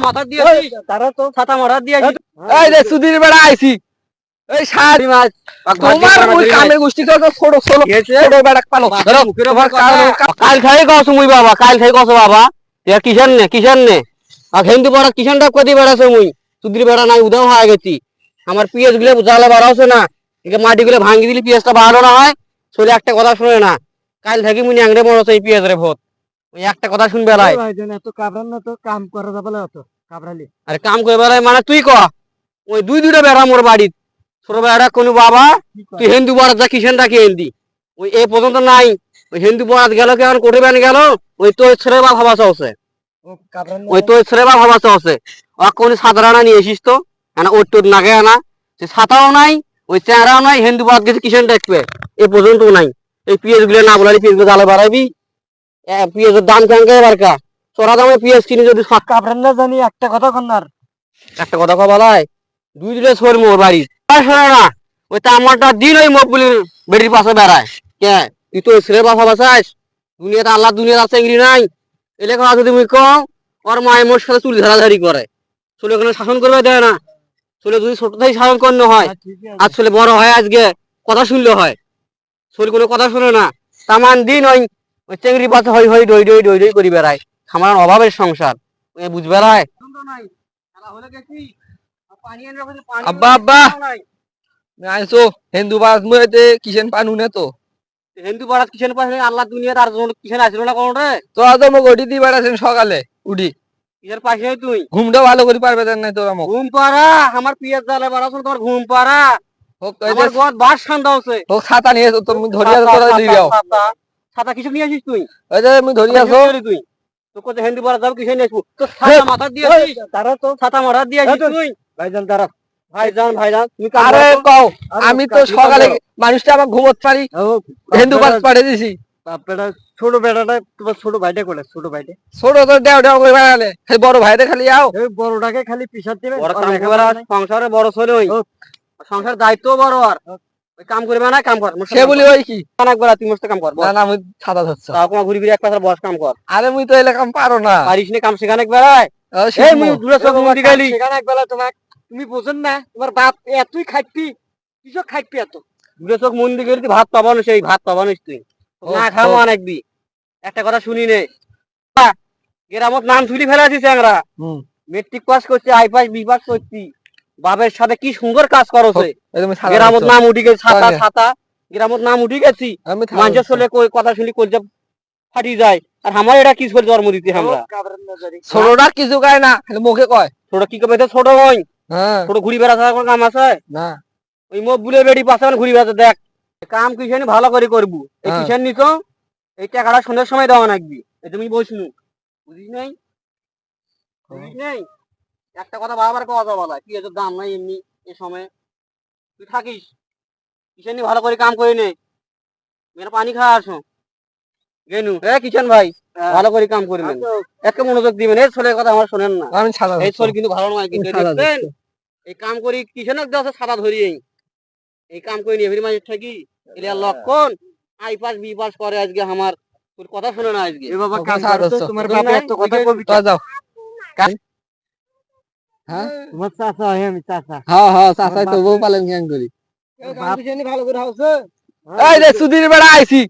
মাথা দিয়েছি তারা তো ছাতা মারা দিয়েছি এই যে সুধীর বেড়া আইছি। এই সারি মাছ। তোমার ওই কামের গোষ্ঠী তো ছোট ছোট ছোট বেড়া পালো। ধরো কাল- কাল খাই কস মুই বাবা কাল খাই কস বাবা। এ কিষান নে কিষান নে। আর হিন্দু কিষান ডাক কদি বেড়াছে মুই। সুধীর বেড়া নাই উদাও হয়ে গেছি। আমার পিএসগুলো জালে বাড়াওছে না। একে মাটি গুলো ভাঙি দিলে পিএসটা বাড়ানো না হয়। চলে একটা কথা শুনে না। কাল থাকি মুই আংড়ে মরছে এই পিএস রে ভোট ওই একটা কথা শুনবে লাই এত কাবরান না তো কাম করা যাবে না তো কাবরালি আরে কাম করে বেড়াই মানে তুই ক? ওই দুই দুইটা বেড়া মোর বাড়িত ছোট বেড়া কোনো বাবা তুই হিন্দু বরাত যা কিষেন ডাকি হিন্দি? ওই এ পর্যন্ত নাই। ওই হিন্দু বরাত গেল কেমন কোটে বেন গেল? ওই তোর ছেলে বা ভাবা ও ওই তোর ছেলে বা ভাবা চলছে। ও কোন সাধারণা নিয়ে এসিস তো। না ওর তোর নাগে আনা। সে ছাতাও নাই ওই চেহারাও নাই হিন্দু বরাত গেছে কিষেন দেখবে? এ পর্যন্ত নাই। এই পিএসগুলো না বলালি পিএসগুলো জালে বাড়াইবি এর দাম কেন কে বারকা চড়া দামে পিএস কিনে যদি জানি একটা কথা কন্যার একটা কথা কবা লাই দুই দিলে সর মোর বাড়ি আর শোনো না ওই দিন ওই বেটির পাশে বেড়ায়। কে? তুই তো ছেলের বাসা বাসাইস। দুনিয়াতে আল্লাহ দুনিয়াতে আছে এগুলি নাই। এলে কথা যদি মুই কম ওর মায়ের মোর সাথে চুল ধারাধারি করে। চুলে ওখানে শাসন করবে দেয় না। চুলে যদি ছোট থেকে শাসন করতে হয় আর ছেলে বড় হয় আজকে কথা শুনলে হয়। শরীর কোনো কথা শুনে না। তামান দিন ওই ওই চেংড়ি পাশে হই হই ডই ডই ডই ডই করি বেড়ায়। আমার অভাবের সংসার। ওই বুঝবে রায় আব্বা আব্বা! আইসো হিন্দু মুয়েতে কিষেন পানু নে তো? হিন্দু পাড়াত কিষেন পাশে আল্লাহ দুনিয়ার আর জন কিষেন আসলো না কোন রে? তো আজ মোক ওটি দি বেড়াছেন সকালে উঠি। কিষের পাশে তুই? ঘুমটা ভালো করে পারবে নাই তোর মোক ঘুম পাড়া আমার পিয়াজ জালে বাড়াছো তোমার ঘুম পাড়া। হোক আমার বাস ঠান্ডা হচ্ছে। হোক ছাতা নিয়ে ধরিয়া তোরা দি যাও ছাতা কিছু নিয়ে আসিস তুই? ওই যে আমি ধরিয়া আসো তুই তো হিন্দু যাব কিসে নিয়ে আসব? তো ছাতা মাথা দিয়েছিস তারা তো। ছাতা দিয়েছিস এই তো- তুই? ভাইজান তারা ভাইজান ভাইজান তুমি আরে কও আমি তো সকালে মানুষটা আমার ঘুমোত পারি হিন্দু বাস দিছি। বাপটা ছোট বেটাটা তোমার ছোট ভাইটা করে ছোট ভাইটা। ছোট তো দেও দেও করে বেড়ালে। খালি বড় ভাইতে খালি আও। বড়টাকে খালি পিছাত দিবে। বড় নাই। সংসারে বড় ছেলে ওই। সংসার দায়িত্ব বড় আর। কাম করবে না কাম কর। সে বলি ওই কি? একবার তুই মস্ত কাম কর না না আমি ছাতা ধরছ। তাও কোনো ঘুরি ফিরে এক পাশে বস কাম কর। আরে মুই তো এলাকাম পারো না। পারিস নি কাম সেখানে বেড়ায় এই মুই দূরে চোখ বাবা, গেলি। সেখানে একবেলা তোমাক। তুমি বোঝেন না তোমার বাপ এতই খাইপি কিসব খাইপি এত? দূরে চোখ মুন্দি গেলি তুই ভাত পাবানো সেই ভাত পাবানিস তুই। না। খাব অনেকবি একটা কথা শুনি নে। গ্রামত নাম তুলি ফেলা দিছে আমরা। মেট্রিক পাস করছি আই পাস বি পাস করছি। বাবের সাথে কি সুন্দর কাজ করছে গ্রামত নাম উঠি গেছে ছাতা ছাতা। গ্রামত নাম উঠি গেছি। মানুষের। চলে কথা শুনি কলজা ফাটি যায়। আর আমার এটা কি করে জন্ম দিতে আমরা? ছোটটা কিছু কয় না মুখে কয়। ছোট কি কবে ছোট হই। হ্যাঁ। ছোট ঘুরি বেড়া থাকার কোনো কাম আছে? না। ওই মুখ বুলে বেড়ি পাশে আমার ঘুরি বেড়াতে দেখ। কাম কিষানি ভালো করে করব। এই হ্যাঁ। কিষান নিত? এই টাকাটা সন্ধ্যের সময় দেওয়া নাকবি এই তুমি বসনু বুঝিস নাই? বুঝিস নাই? একটা কথা বারবার কথা বলা কি এত দাম নাই এমনি এই সময়? তুই থাকিস? কিষানি ভালো করে কাম করে নে? মেয়েরা পানি খাওয়া আসো। গেনু এ কিষান ভাই ভালো করে কাম করে নেন একে মনোযোগ দিবেন এই ছেলের কথা আমার শোনেন না। আমি ছাতা এই। ছেলে কিন্তু ভালো নয় কিন্তু সাদা দেখছেন? এই কাম করি কিষানক দেওয়া সাদা ধরিয়েই। এই কাম করে নিয়ে মাঝে থাকি এলিয়া লক্ষণ আই পাস বি পাস করে আজকে আমার। তোর কথা শুনে না আজকে। এ বাবা সাদা ধরছো। তোমার নাই? এত কথা? কবি। তো যাও হ্যাঁ? তোমার চাচা হয় আমি চাচা। হ্যাঁ হ্যাঁ চাচাই তো বউ পালেন কেন করি। বাপ ভালো করে হাউছে এই যে সুধীর বেড়া আইছি।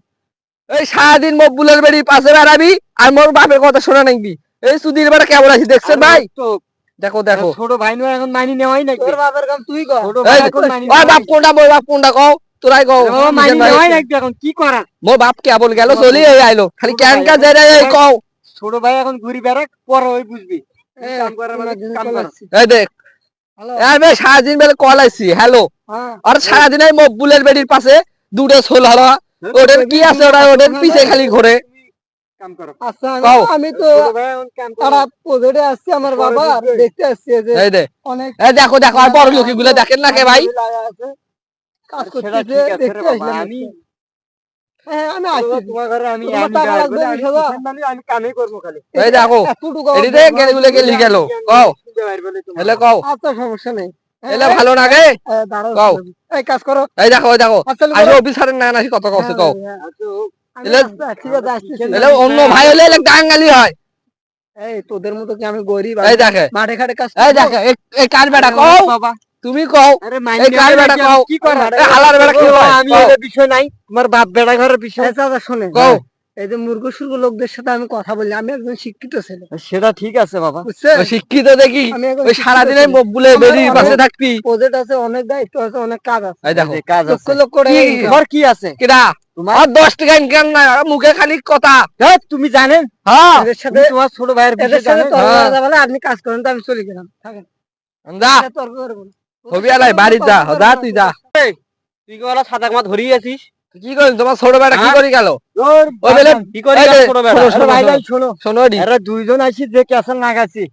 এই সারাদিন মকবুলের বেড়ির পাশে বেড়াবি আর মোর বাপের কথা শোনা নাকি এই সুধীর বেড়া কেমন আছি দেখছেন ভাই? দেখো দেখো। ছোট ভাই নয় এখন মানি নেওয়াই নাকি? তোর বাপের কাম তুই কর। ছোট এই ভাই এখন মানি ওই বাপ কোনটা মোর বাপ কোনটা কও? তোরাই কও। মানি নেওয়াই নাকি এখন? কি করা মোর বাপ কেবল গেল চলি এই আইলো। খালি ক্যান কা এই কও। ছোট ভাই এখন ঘুরি বেড়াক পরে ওই বুঝবি। হ্যাঁ, মানে কাম কর। এই দেখ। হ্যালো? এই বে সারাদিন বেলা কল আইছি হ্যালো? হ্যাঁ। আর সারাদিন এই মকবুলের বেড়ির পাশে দুটো ছোল হলো ওদের কি আছে ওদের পিছে খালি ঘোরে। কাম করো। আচ্ছা। আমি- তো আসছে আমার বাবা দেখতে আসছে যে অনেক দেখো দেখো আর বড় লোকি গুলো দেখেন না কে ভাই? কাজ দেখতে আসলাম সমস্যা নেই। এলে ভালো না গে? হ্যাঁ, কও। এই কাজ করো। এই দেখো এই দেখো। আচ্ছা অফিসারের না নাকি কত কষ্ট কও আচ্ছা, এলে- আচ্ছা, এলে অন্য ভাই হলে এলে গাঙ্গালি হয়। এই তোদের মতো কি আমি গরিব এই দেখে। মাঠে ঘাটে কাজ এই? দেখে এই- কার বেটা কও। বাবা। তুমি কও কার বেটা কও কি করে হালার বেটা কি আমি। এটা বিষয় নাই তোমার বাপ বেড়া ঘরের বিষয়। এই চাচা শোনে কও। এই যে মূর্খ সুর্খ লোকদের সাথে আমি কথা বলি আমি একজন শিক্ষিত ছেলে। সেটা ঠিক আছে বাবা। ও শিক্ষিত দেখি ওই সারাদিন আমার বেরিয়ে পাশে থাকবি প্রজেক্ট আছে অনেক দায়িত্ব আছে অনেক কাজ আছে। এই দেখো। কাজ লক্ষ আছে। লক্ষ টাকা কি? কি আছে? কিরা তোমার? আর দশ টাকা ইনকাম নাই আর মুখে খালি কথা। হ্যাঁ, তুমি জানেন হ্যাঁ। এদের সাথে তুমি তোমার ছোট ভাইয়ের বিষয় সাথে জানেন তর্ক হ্যাঁ। না, আপনি কাজ করেন তো আমি চলে গেলাম। থাকেন। তর্ক করব না। আলাই, বাড়ি যা, যা তুই যা। তুই কি বলা সাদা মাছ ধরিয়ে আছিস? কি করিস তোমার ছোট বেটা কি হ্যাঁ? করি গেল? ওই বেলে কি করে ছোট বেটা? শোনো, ভাই শোনো। শোনো। শোনো দুইজন আইছি যে ক্যাসেল লাগাচ্ছি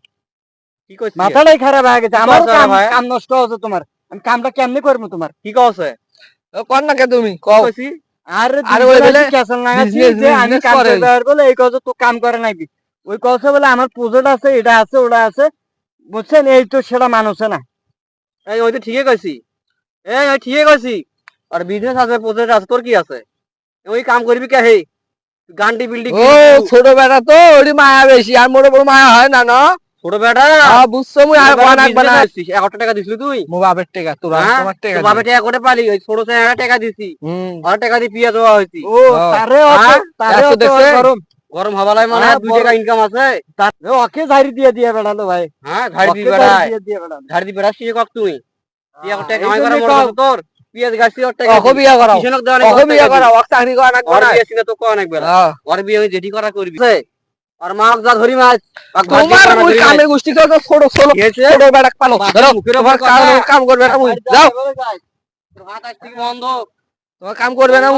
কি করছিস? মাথাটাই খারাপ হয়ে গেছে। আমার করছ রে কাম কাম নষ্ট হচ্ছে তোমার। আমি কামটা কেমনে করব তোমার? কি কর না কে তুমি কি কও। কইছি আর আরে ওই বেলে ক্যাসেল লাগাচ্ছি যে আমি কাম করতে পারব বলে এই কথা তো কাম করে নাকি ওই কথা বলে আমার প্রজেক্ট আছে এটা আছে ওটা আছে। বুঝছেন? এই তো সেটা মানুষে না। এই ওই তো ঠিকই কইছি। এই ওই ঠিকই কইছি। আর বিজনেস আছে প্রজেক্ট আছে তোর কি আছে? ওই কাম করবি কে হে? গান্ডি বিল্ডিং ও ছোট বেটা তো ওরি মায়া বেশি। আর মোর বড় মায়া হয় না না? ছোট বেটা হ্যাঁ বুঝছ মুই আর না এক হাজার টাকা দিছিলি তুই? মো বাপের টাকা তোর হ্যাঁ? তোমার টাকা তোর টাকা করে পালি? ওই ছোট ছেলে টাকা দিছি। হুম। আর টাকা দিয়ে পিয়া দেওয়া হয়েছি। ও। তারে হ্যাঁ? তারে অত দেখছে? গরম হবালাই মানে দুই টাকা ইনকাম আছে। তারে ওকে ঝাড়ি দিয়ে দিয়ে বেড়ালো ভাই। হ্যাঁ ঝাড়ি দিয়ে দিয়ে বেড়ালো। ঝাড়ি দিবি বেড়া শিখে কক তুই? টাকা এই কামাই করা। করছ তোর। পিয়াজ গাছ দিয়ে ওর টাকা অখ বিয়া করাও। কিষণক দেওয়া অখ বিয়া করাও অক চাকরি করা না করা বিয়ে ছিল তো কো অনেক বেলা। ওর বিয়ে ওই জেঠি করা করবি। আর মা যা ধরি মাছ। দিয়ে তোমার মুই কামে গোষ্ঠী তো ছোট ছোট কি হয়েছে? ছোট বেটা পালো। ধরো মুখের ওপর কাম করবে না যাও। হাত আজ থেকে বন্ধ। তোমার কাম করবে না।